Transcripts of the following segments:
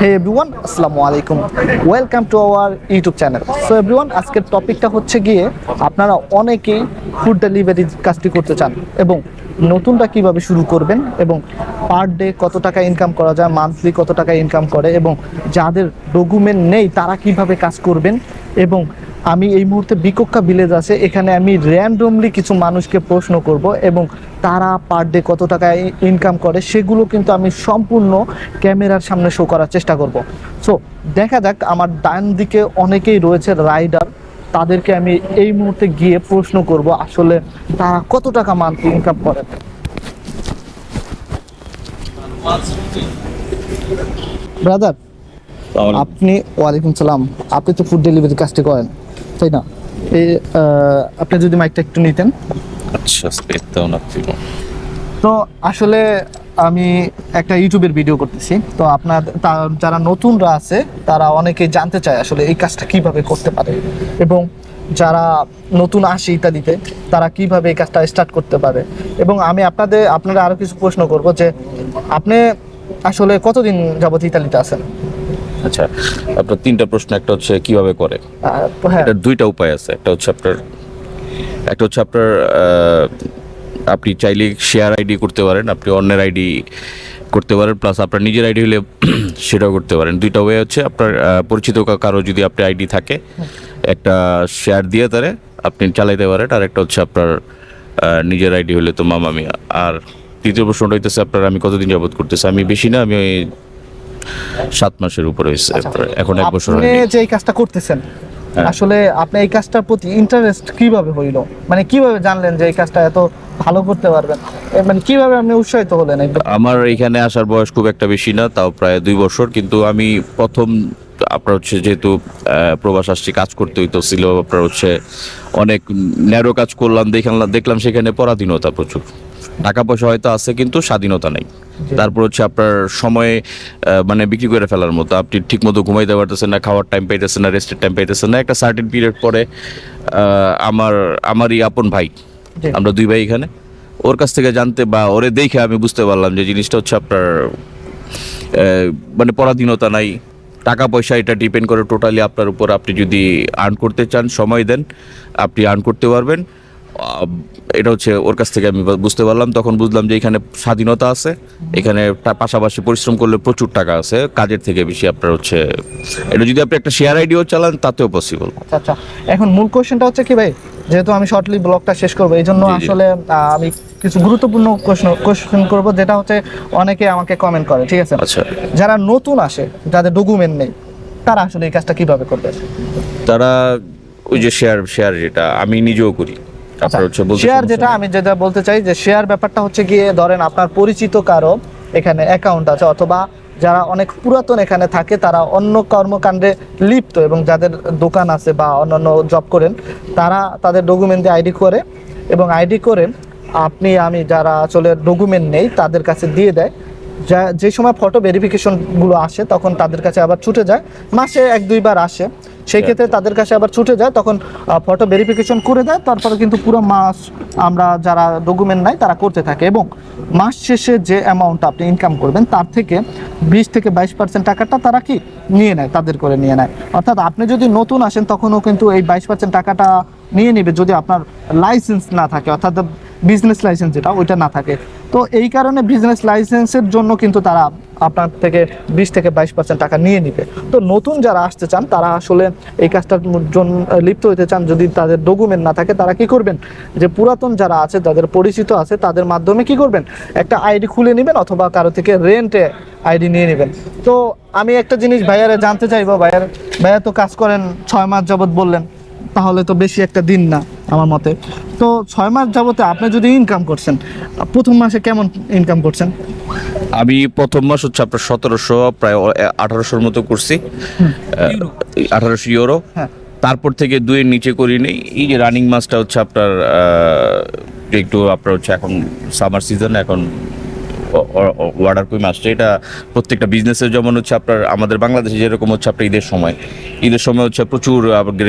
হে everyone আসসালামু আলাইকুম welcome to our YouTube channel so everyone আজকের টপিকটা হচ্ছে গিয়ে আপনারা অনেকেই ফুড ডেলিভারি কাজটি করতে চান এবং নতুনটা কীভাবে শুরু করবেন এবং পার ডে কত টাকা ইনকাম করা যায় মান্থলি কত টাকা ইনকাম করে এবং যাদের ডকুমেন্ট নেই, তারা কীভাবে কাজ করবেন এবং আমি এই মুহূর্তে বিকক্কা ভিলেজ আছে এখানে আমি র্যান্ডমলি কিছু মানুষকে প্রশ্ন করব এবং তারা পার ডে কত টাকা ইনকাম করে সেগুলো কিন্তু আমি সম্পূর্ণ ক্যামেরার সামনে শো করার চেষ্টা করব। সো দেখা যাক আমার ডান দিকে অনেকেই রয়েছে রাইডার তাদেরকে আমি এই মুহূর্তে গিয়ে প্রশ্ন করব আসলে তারা কত টাকা মান্থলি ইনকাম করে। ব্রাদার আপনি ওয়ালাইকুম সালাম। আপনি তো ফুড ডেলিভারি কাজটি করেন। তাই না? আপনি যদি মাইকটা একটু নিতেন। আচ্ছা aspetta un attimo. তো আসলে আমি একটা ইউটিউবের ভিডিও করতেছি। তো আপনার যারা নতুনরা আছে তারা অনেকে জানতে চায় আসলে এই কাজটা কীভাবে করতে পারে। এবং যারা নতুন আসে ইত্যাদিতে তারা কীভাবে এই কাজটা স্টার্ট করতে পারে। এবং আমি আপনাদের আপনারা আরও কিছু প্রশ্ন করব যে আপনি আসলে কতদিন যাবত ইতালিতে আছেন? আচ্ছা আপনার তিনটা প্রশ্ন একটা হচ্ছে কীভাবে করে? হ্যাঁ। এটার দুইটা উপায় আছে একটা হচ্ছে আপনার একটা হচ্ছে আপনার আপনি চাইলে শেয়ার আইডি করতে পারেন আপনি অন্যের আইডি করতে পারেন প্লাস আপনার নিজের আইডি হলে সেটাও করতে পারেন। দুইটা ওয়ে হচ্ছে আপনার পরিচিত কারও যদি আপনার আইডি থাকে একটা শেয়ার দিয়ে তারে আপনি চালাইতে পারেন আর একটা হচ্ছে আপনার নিজের আইডি হলে তো মামা মিয়া। আর তৃতীয় প্রশ্নটা হইতেছে আপনার আমি কতদিন যাবত করতেছি? আমি বেশি না আমি ওই সাত মাসের উপরে হয়েছে এখন এক বছর আপনি হয়নি। যে এই কাজটা করতেছেন হ্যাঁ। আসলে আপনি এই কাজটার প্রতি ইন্টারেস্ট কীভাবে হইল? মানে কীভাবে জানলেন যে এই কাজটা এত ভালো করতে পারবেন? মানে কীভাবে আপনি উৎসাহিত হলেন আমার এখানে আসার বয়স খুব একটা বেশি না তাও প্রায় দুই বছর কিন্তু আমি প্রথম আপনার হচ্ছে যেহেতু প্রবাস আসছি কাজ করতে হইতো ছিল আপনার হচ্ছে অনেক ন্যারো কাজ করলাম দেখলাম দেখলাম সেখানে পরাধীনতা প্রচুর। টাকা পয়সা হয়তো আছে কিন্তু স্বাধীনতা নেই। তারপর হচ্ছে আপনার সময় মানে বিক্রি করে ফেলার মতো। আপনি ঠিক মতো ঘুমাইতে পারতেছেন না খাওয়ার টাইম পাইতেছেন না রেস্টের টাইম পাইতেছেন না। একটা সার্টেন পিরিয়ড পরে আমার আমারই আপন ভাই আমরা দুই ভাই এখানে ওর কাছ থেকে জানতে বা ওরে দেখে আমি বুঝতে পারলাম যে জিনিসটা হচ্ছে আপনার মানে পরাধীনতা নাই। টাকা পয়সা এটা ডিপেন্ড করে টোটালি আপনার উপর। আপনি যদি আর্ন করতে চান সময় দেন আপনি আর্ন করতে পারবেন। এটা হচ্ছে ওর কাছ থেকে আমি বুঝতে পারলাম। তখন বুঝলাম যে এখানে স্বাধীনতা আছে। এখানে পাশাপাশি পরিশ্রম করলে প্রচুর টাকা আছে। কাজের থেকে বেশি আপনার হচ্ছে এটা যদি আপনি একটা শেয়ার আইডিও চালান তাতেও পসিবল আচ্ছা আচ্ছা। এখন মূল কোশ্চেনটা হচ্ছে কি ভাই? যেহেতু আমি শর্টলি ব্লগটা শেষ করব এই জন্য। আসলে আমি কিছু গুরুত্বপূর্ণ কোশ্চেন করব যেটা হচ্ছে অনেকে আমাকে কমেন্ট করে ঠিক আছে? আচ্ছা। যারা নতুন আসে যাদের ডকুমেন্ট নেই তারা আসলে এই কাজটা কীভাবে করবে? তারা ওই যে শেয়ার শেয়ার যেটা আমি নিজেও করি। হচ্ছে শেয়ার যেটা আমি যেটা বলতে চাই যে শেয়ার ব্যাপারটা হচ্ছে গিয়ে ধরেন আপনার পরিচিত কারও এখানে অ্যাকাউন্ট আছে অথবা যারা অনেক পুরাতন এখানে থাকে তারা অন্য কর্মকাণ্ডে লিপ্ত এবং যাদের দোকান আছে বা অন্যান্য জব করেন তারা তাদের ডকুমেন্ট দিয়ে আইডি করে এবং আইডি করে আপনি আমি যারা আসলে ডকুমেন্ট নেই তাদের কাছে দিয়ে দেয়। যা যে সময় ফটো ভেরিফিকেশনগুলো আসে তখন তাদের কাছে আবার ছুটে যায়। মাসে এক দুইবার আসে। সেই ক্ষেত্রে তাদের কাছে আবার ছুটে যায় তখন ফটো ভেরিফিকেশন করে দেয় তারপরে কিন্তু পুরো মাস আমরা যারা ডকুমেন্ট নাই তারা করতে থাকে এবং মাস শেষে যে অ্যামাউন্ট আপনি ইনকাম করবেন তার থেকে বিশ থেকে বাইশ পার্সেন্ট টাকাটা তারা কি নিয়ে নেয় তাদের করে নিয়ে নেয়। অর্থাৎ আপনি যদি নতুন আসেন তখনও কিন্তু এই বাইশ পার্সেন্ট টাকাটা নিয়ে নেবে যদি আপনার লাইসেন্স না থাকে অর্থাৎ বিজনেস লাইসেন্স যেটা ওইটা না থাকে। তো এই কারণে বিজনেস লাইসেন্সের জন্য কিন্তু তারা আপনার থেকে বিশ থেকে বাইশ পার্সেন্ট টাকা নিয়ে নিবে। তো নতুন যারা আসতে চান, তারা আসলে এই কাজটার জন্য লিপ্ত হতে চান। যদি তাদের ডকুমেন্ট না থাকে, তারা কি করবেন? যে পুরাতন যারা আছে তাদের পরিচিত আছে, তাদের মাধ্যমে কি করবেন? একটা আইডি খুলে নেবেন অথবা কারও থেকে রেন্টে আইডি নিয়ে নেবেন। তো আমি একটা জিনিস ভাইয়ারে জানতে চাইব, ভাইয়ার ভাইয়া তো কাজ করেন ছয় মাস যাবৎ বললেন, তাহলে তো বেশি একটা দিন না। আমার মতে। তো ছয় মাস যাবতে আপনি যদি ইনকাম করছেন প্রথম মাসে কেমন ইনকাম করছেন? আমি প্রথম মাস হচ্ছে আপনার সতেরোশো প্রায় আঠারোশোর মতো করছি। আঠারোশো ইউরো। হ্যাঁ। তারপর থেকে দুইয়ের নিচে করিনি এই যে রানিং মাসটা হচ্ছে আপনার একটু আপনার হচ্ছে এখন সামার সিজন এখন ওয়াটার কই আসছে। এটা প্রত্যেকটা বিজনেসের যেমন হচ্ছে আপনার, আমাদের বাংলাদেশে যেরকম হচ্ছে আপনার ঈদের সময়। ঈদের সময় হচ্ছে প্রচুর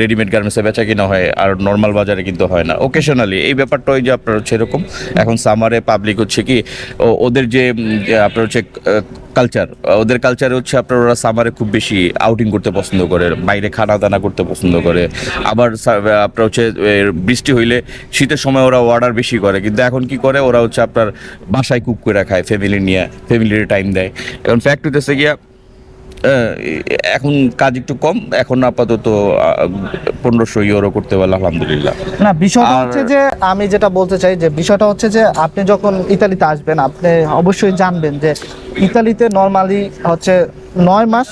রেডিমেড গার্মেন্টসে বেচা কিনা হয়, আর নর্মাল বাজারে কিন্তু হয় না। ওকেশনালি এই ব্যাপারটা ওই যে আপনার হচ্ছে এরকম। এখন সামারে পাবলিক হচ্ছে কি ওদের যে আপনার হচ্ছে কালচার ওদের কালচারে হচ্ছে আপনার ওরা সামারে খুব বেশি আউটিং করতে পছন্দ করে, বাইরে খানা দানা করতে পছন্দ করে। আবার আপনার হচ্ছে বৃষ্টি হইলে শীতের সময় ওরা অর্ডার বেশি করে, কিন্তু এখন কি করে? ওরা হচ্ছে আপনার বাসায় কুক করে খায় ফ্যামিলি নিয়ে ফ্যামিলির টাইম দেয়। এখন ফ্যাক্ট হইতেছে গিয়া এখন কাজ একটু কম এখন আপাতত পনেরোশো ইউরো করতে পারলাম আলহামদুলিল্লাহ। না বিষয়টা হচ্ছে যে আমি যেটা বলতে চাই যে বিষয়টা হচ্ছে যে আপনি যখন ইতালিতে আসবেন আপনি অবশ্যই জানবেন যে ইতালিতে নর্মালি হচ্ছে নয় মাস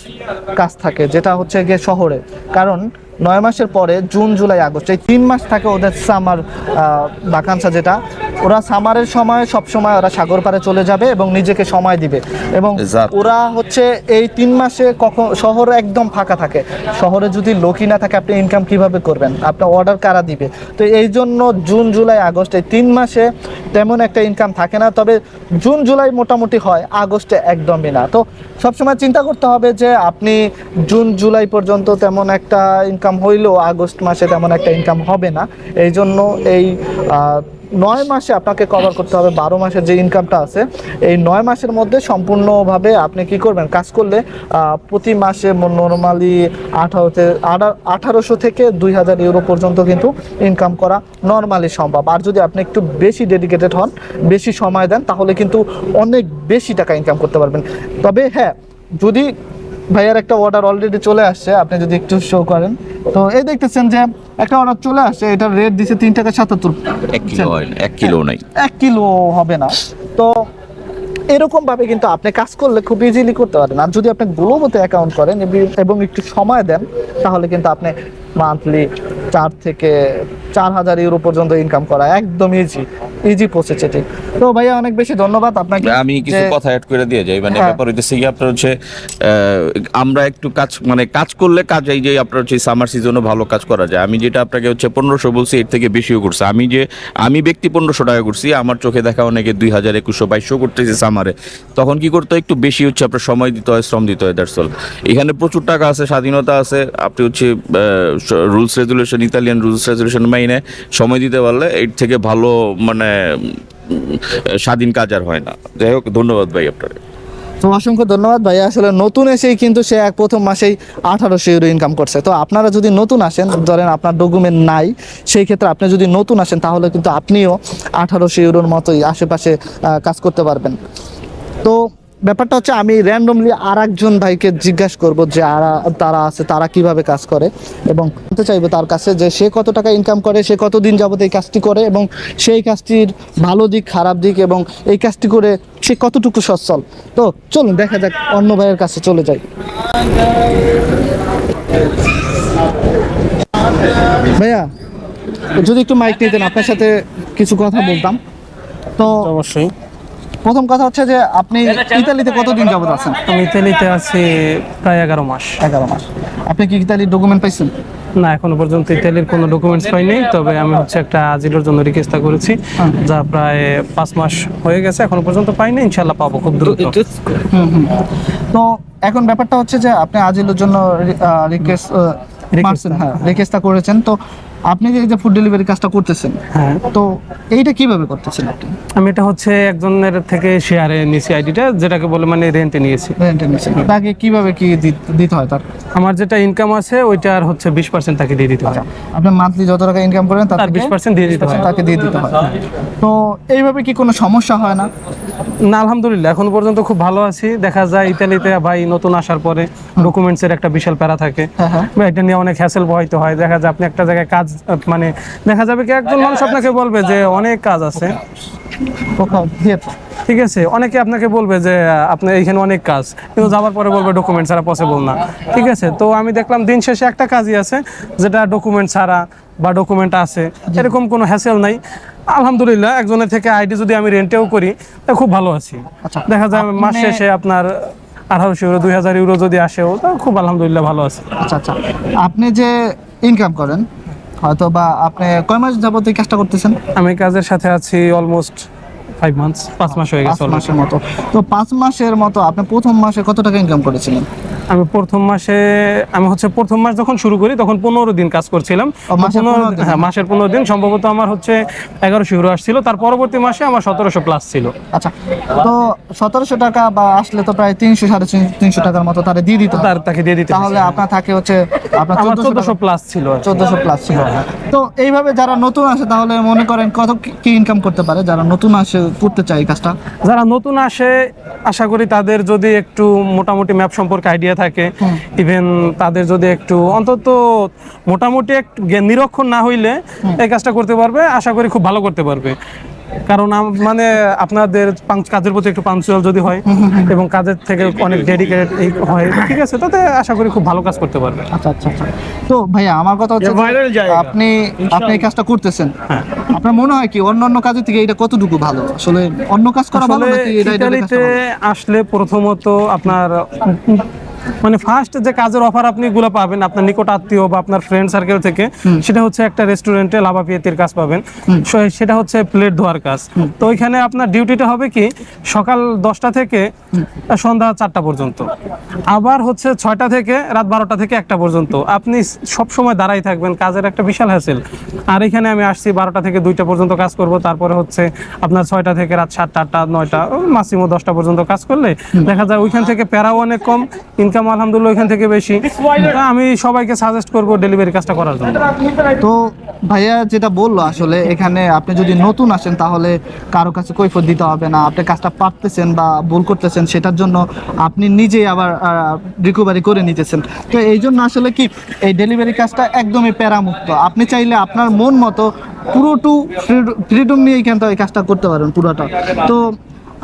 কাজ থাকে যেটা হচ্ছে গিয়ে শহরে। কারণ নয় মাসের পরে জুন জুলাই আগস্ট এই তিন মাস থাকে ওদের সামার বাকানসা যেটা ওরা সামারের সময় সব সময় ওরা সাগর পাড়ে চলে যাবে এবং নিজেকে সময় দিবে। এবং ওরা হচ্ছে এই তিন মাসে কখন শহর একদম ফাঁকা থাকে। শহরে যদি লোকই না থাকে আপনি ইনকাম কীভাবে করবেন? আপনার অর্ডার কারা দিবে? তো এই জন্য জুন জুলাই আগস্ট এই তিন মাসে তেমন একটা ইনকাম থাকে না। তবে জুন জুলাই মোটামুটি হয় আগস্টে একদমই না। তো সবসময় চিন্তা করতে হবে যে আপনি জুন জুলাই পর্যন্ত তেমন একটা ইনকাম হইলেও আগস্ট মাসে তেমন একটা ইনকাম হবে না। এই জন্য এই নয় মাসে আপনাকে কভার করতে হবে, বারো মাসের যে ইনকামটা আছে, এই নয় মাসের মধ্যে সম্পূর্ণভাবে আপনি কি করবেন? কাজ করলে প্রতি মাসে নর্মালি আঠারোতে আঠারোশো থেকে দুই হাজার ইউরো পর্যন্ত কিন্তু ইনকাম করা নর্মালি সম্ভব। আর যদি আপনি একটু বেশি ডেডিকেটেড হন, বেশি সময় দেন, তাহলে কিন্তু অনেক বেশি টাকা ইনকাম করতে পারবেন। তবে হ্যাঁ যদি ভাইয়ার একটা অর্ডার অলরেডি চলে আসছে আপনি যদি একটু শো করেন। তো এই দেখতেছেন যে একটা অর্ডার চলে আসছে এটার রেট দিছে তিন টাকা সাতাত্তর। এক কিলো হয় এক কিলো নাই। এক কিলো হবে না। তো এরকম ভাবে কিন্তু আপনি কাজ করলে খুব ইজিলি করতে পারেন। আর যদি আপনি গ্লোবোতে অ্যাকাউন্ট করেন এবং একটু সময় দেন তাহলে কিন্তু আপনি মান্থলি চার থেকে চার হাজার ইউরো পর্যন্ত ইনকাম করা একদম ইজি ইজি প্রসেস এটি। তো ভাইয়া অনেক বেশি ধন্যবাদ আপনাকে আমি কিছু কথা অ্যাড করে দিয়ে যাই। মানে হ্যাঁ। ব্যাপার হইতেছে কি আপনার হচ্ছে আমরা একটু কাজ মানে কাজ করলে কাজ এই যে আপনার হচ্ছে সামার সিজনে ভালো কাজ করা যায়। আমি যেটা আপনাকে হচ্ছে পনেরোশো বলছি এর থেকে বেশিও করছে। আমি যে আমি ব্যক্তি পনেরোশো টাকা করছি আমার চোখে দেখা অনেকে দুই হাজার একুশশো বাইশশো করতেছে সামারে তখন কি করতে একটু বেশি হচ্ছে আপনার সময় দিতে হয় শ্রম দিতে হয় দ্যাটস অল এখানে প্রচুর টাকা আছে স্বাধীনতা আছে আপনি হচ্ছে rules regulation Italian rules regulation মাইনে সময় দিতে পারলে এর থেকে ভালো মানে স্বাধীন কাজ আর হয় না। যাই হোক, ধন্যবাদ ভাই আপনার তো অসংখ্য ধন্যবাদ ভাইয়া। আসলে নতুন এসেই কিন্তু সে এক প্রথম মাসেই আঠারোশো ইউরো ইনকাম করছে। তো আপনারা যদি নতুন আসেন, ধরেন আপনার ডকুমেন্ট নাই, সেই ক্ষেত্রে আপনি যদি নতুন আসেন, তাহলে কিন্তু আপনিও আঠারোশো ইউরোর মতোই আশেপাশে কাজ করতে পারবেন। তো ব্যাপারটা হচ্ছে আমি র্যান্ডমলি আর একজন ভাইকে জিজ্ঞাসা করব যে তারা আছে, তারা কীভাবে কাজ করে এবং জানতে চাইব তার কাছে যে সে কত টাকা ইনকাম করে, সে কতদিন যাবত এই কাজটি করে এবং সেই কাজটির ভালো দিক, খারাপ দিক এবং এই কাজটি করে সে কতটুকু সচ্ছল। তো চলুন, দেখা যাক, অন্য ভাইয়ের কাছে চলে যাই। ভাইয়া, যদি একটু মাইক নিতেন, আপনার সাথে কিছু কথা বলতাম। তো অবশ্যই। প্রথম কথা হচ্ছে যে আপনি ইতালিতে কতদিন যাবত আছেন? আমি ইতালিতে আছি প্রায় এগারো মাস। এগারো মাস। আপনি কি ইতালির ডকুমেন্ট পাইছেন? না এখনও পর্যন্ত ইতালির কোনো ডকুমেন্টস পাইনি তবে আমি হচ্ছে একটা আজিলোর জন্য রিকোয়েস্ট করেছি যা প্রায় পাঁচ মাস হয়ে গেছে এখনও পর্যন্ত পাইনি ইনশাল্লাহ পাবো খুব দ্রুত। তো এখন ব্যাপারটা হচ্ছে যে আপনি আজিলের জন্য রিকোয়েস্ট মারছেন হ্যাঁ রিকোয়েস্টটা করেছেন। তো আপনি যে এই যে ফুড ডেলিভারি কাজটা করতেছেন হ্যাঁ। তো এইটা কীভাবে করতেছেন আপনি? আমি এটা হচ্ছে একজনের থেকে শেয়ারে নিয়েছি আইডিটা যেটাকে বলে মানে রেন্টে নিয়েছি। রেন্টে নিচ্ছেন তাকে কীভাবে কি দি- দিতে হয় তার? আমার যেটা ইনকাম আছে ওইটার হচ্ছে বিশ পার্সেন্ট তাকে দিয়ে দিতে হয়। আপনি মান্থলি যত টাকা ইনকাম করেন তার তার থেকে 20% দিয়ে দিতে হয়। তাকে দিয়ে দিতে হয়। তো এইভাবে কি কোনো সমস্যা হয় না? না আলহামদুলিল্লাহ এখন পর্যন্ত খুব ভালো আছি। দেখা যায় ইতালিতে ভাই নতুন আসার পরে ডকুমেন্টস এর একটা বিশাল প্যারা থাকে। হ্যাঁ, হ্যাঁ। বা এটা নিয়ে অনেক হ্যাসেল বহাইতে হয়। দেখা যায় আপনি একটা জায়গায় কাজ আহ, মানে দেখা যাবে কি একজন মানুষ আপনাকে বলবে যে অনেক কাজ আছে। ঠিক আছে অনেকে আপনাকে বলবে যে আপনার এইখানে অনেক কাজ কিন্তু যাওয়ার পরে বলবে ডকুমেন্ট ছাড়া পসিবল না। ঠিক আছে তো আমি দেখলাম দিন শেষে একটা কাজই আছে যেটা ডকুমেন্ট ছাড়া বা ডকুমেন্ট আছে এরকম কোনো হ্যাসেল নাই। আলহামদুলিল্লাহ একজনের থেকে আইডি যদি আমি রেন্টেও করি তা খুব ভালো আছি। আচ্ছা, দেখা যায় মাস শেষে আপনার আঠারোশো ইউরো দুই হাজার ইউরো যদি আসেও তা খুব আলহামদুলিল্লাহ ভালো আছে। আচ্ছা আচ্ছা। আপনি যে ইনকাম করেন হয়তো বা আপনি কয় মাস যাবত এই কাজটা করতেছেন? আমি কাজের সাথে আছি অলমোস্ট ফাইভ মান্থস পাঁচ মাস হয়ে গেছে। মাসের মতো। তো পাঁচ মাসের মতো আপনি প্রথম মাসে কত টাকা ইনকাম করেছিলেন? আমি প্রথম মাসে আমি হচ্ছে প্রথম মাস যখন শুরু করি তখন পনেরো দিন কাজ করছিলাম। মাসের 15 15 দিন। হ্যাঁ মাসের পনেরো দিন। সম্ভবত আমার হচ্ছে এগারোশো ইউরো আসছিল। তার পরবর্তী মাসে আমার সতেরোশো প্লাস ছিল। আচ্ছা তো সতেরোশো টাকা বা আসলে তো প্রায় তিনশো সাড়ে তিনশো টাকার মতো তারা দিয়ে দিত তার তাকে দিয়ে দিতে তাহলে আপনার থাকে হচ্ছে আপনার চোদ্দশো প্লাস ছিল চোদ্দশো প্লাস ছিল। তো এইভাবে যারা নতুন আসে তাহলে মনে করেন কত কি- ইনকাম করতে পারে? যারা নতুন আসে করতে চায় কাজটা? যারা নতুন আসে আশা করি তাদের যদি একটু মোটামুটি ম্যাপ সম্পর্কে আইডিয়া থাকে ইভেন তাদের যদি একটু অন্তত মোটামুটি একটু নিরক্ষণ না হইলে এই কাজটা করতে পারবে আশা করি খুব ভালো করতে পারবে। কারণ মানে আপনাদের কাজের প্রতি একটু পাঞ্চুয়াল যদি হয় এবং কাজের থেকে অনেক ডেডিকেটেড হয় ঠিক আছে তাতে আশা করি খুব ভালো কাজ করতে পারবে। আচ্ছা আচ্ছা আচ্ছা। তো ভাইয়া আমার কথা হচ্ছে যে viral জায়গা। আপনি আপনি এই কাজটা করতেছেন। হ্যাঁ। আপনার মনে হয় কি অন্য অন্য কাজের থেকে এটা কতটুকু ভালো? আসলে অন্য কাজ করা ভালো নাকি এটা এটা আসলে প্রথমত আপনার মানে ফার্স্ট যে কাজের অফার আপনি গুলো পাবেন আপনার নিকট আত্মীয় বা আপনার ফ্রেন্ড সার্কেল থেকে সেটা হচ্ছে একটা রেস্টুরেন্টে লাভা পিয়েতির কাজ পাবেন। সেটা হচ্ছে প্লেট ধোয়ার কাজ। তো ওইখানে আপনার ডিউটিটা হবে কি সকাল দশটা থেকে সন্ধ্যা চারটা পর্যন্ত। আবার হচ্ছে ছয়টা থেকে রাত বারোটা থেকে একটা পর্যন্ত। আপনি সব সময় দাঁড়াই থাকবেন কাজের একটা বিশাল হ্যাসেল আর এখানে আমি আসছি বারোটা থেকে দুইটা পর্যন্ত কাজ করব তারপরে হচ্ছে আপনার ছয়টা থেকে রাত সাতটা আটটা নয়টা মাসিমো দশটা পর্যন্ত কাজ করলে দেখা যায় ওইখান থেকে প্যারাও অনেক কম ইনকাম আলহামদুলিল্লাহ ওইখান থেকে বেশি। তা আমি সবাইকে সাজেস্ট করব ডেলিভারি কাজটা করার জন্য। তো ভাইয়া যেটা বলল আসলে এখানে আপনি যদি নতুন আসেন তাহলে কারও কাছে কৈফত দিতে হবে না। আপনি কাজটা পারতেছেন বা ভুল করতেছেন সেটার জন্য আপনি নিজেই আবার রিকভারি করে নিতেছেন। তো এই জন্য আসলে কি এই ডেলিভারি কাজটা একদমই প্যারামুক্ত। আপনি চাইলে আপনার মন মতো পুরো টু ফ্রিডম নিয়ে এখান থেকে এই কাজটা করতে পারেন পুরোটা। তো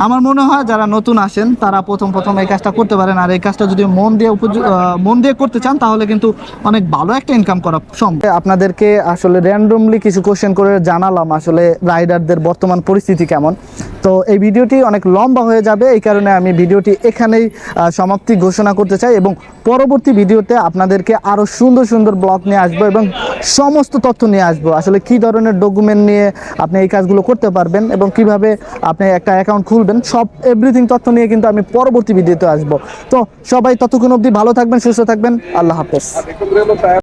আমার মনে হয় যারা নতুন আসেন, তারা প্রথম প্রথম এই কাজটা করতে পারেন। আর এই কাজটা যদি মন দিয়ে মন দিয়ে করতে চান, তাহলে কিন্তু অনেক ভালো একটা ইনকাম করা সম্ভব। আপনাদেরকে আসলে র্যান্ডমলি কিছু কোশ্চেন করে জানালাম, আসলে রাইডারদের বর্তমান পরিস্থিতি কেমন। তো এই ভিডিওটি অনেক লম্বা হয়ে যাবে, এই কারণে আমি ভিডিওটি এখানেই সমাপ্তি ঘোষণা করতে চাই এবং পরবর্তী ভিডিওতে আপনাদেরকে আরও সুন্দর সুন্দর ব্লগ নিয়ে আসব এবং সমস্ত তথ্য নিয়ে আসব। আসলে কি ধরনের ডকুমেন্ট নিয়ে আপনি এই কাজগুলো করতে পারবেন এবং কীভাবে আপনি একটা অ্যাকাউন্ট খুলবেন, সব এভরিথিং তথ্য নিয়ে কিন্তু আমি পরবর্তী ভিডিওতে আসব। তো সবাই ততক্ষণ অবধি ভালো থাকবেন, সুস্থ থাকবেন। আল্লাহ হাফেজ।